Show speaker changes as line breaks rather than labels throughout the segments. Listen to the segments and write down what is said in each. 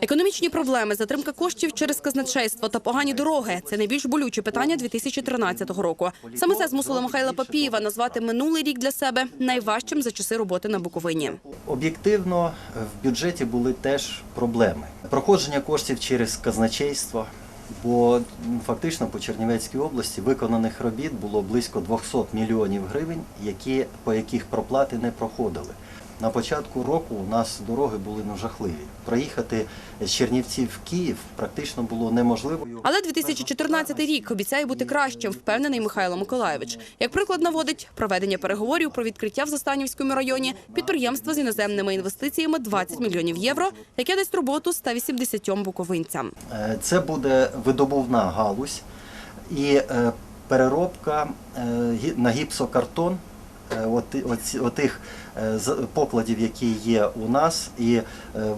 Економічні проблеми, затримка коштів через казначейство та погані дороги це найбільш болючі питання 2013 року. Саме це змусило Михайла Папієва назвати минулий рік для себе найважчим за часи роботи на Буковині.
Об'єктивно в бюджеті були теж проблеми. Проходження коштів через казначейство, бо фактично по Чернівецькій області виконаних робіт було близько 200 мільйонів гривень, які, по яких проплати не проходили. На початку року у нас дороги були ну, жахливі. Проїхати з Чернівців в Київ практично було неможливо.
Але 2014 рік обіцяє бути кращим, впевнений Михайло Миколаєвич. Як приклад наводить проведення переговорів про відкриття в Застанівському районі підприємства з іноземними інвестиціями 20 мільйонів євро, яке дасть роботу 180 буковинцям.
Е, Це буде видобувна галузь і е, переробка е, на гіпсокартон отих е, покладів, які є у нас, і е,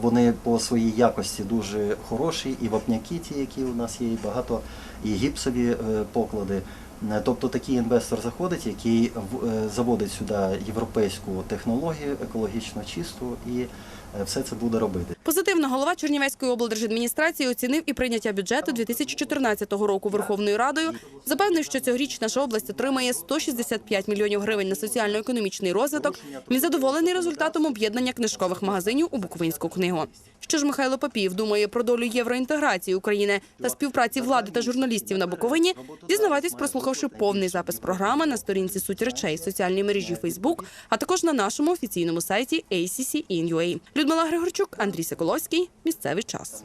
вони по своїй якості дуже хороші, і вапняки ті, які у нас є, і багато, і гіпсові е, поклади. Е, Тобто такий інвестор заходить, який е, заводить сюди європейську технологію, екологічно чисту, і е, все це буде робити.
Позитивно голова Чернівецької облдержадміністрації оцінив і прийняття бюджету 2014 року Верховною Радою. Запевнив, що цьогоріч наша область отримає 165 мільйонів гривень на соціально-економічний розвиток. Він задоволений результатом об'єднання книжкових магазинів у Буковинську книгу. Що ж Михайло Папієв думає про долю євроінтеграції України та співпраці влади та журналістів на Буковині, дізнавайтесь, прослухавши повний запис програми на сторінці «Суть речей» соціальній мережі Facebook, а також на нашому офіційному сайті ACC.in.ua. Людмила Григорчук, Андрій Соколовський. Місцевий час.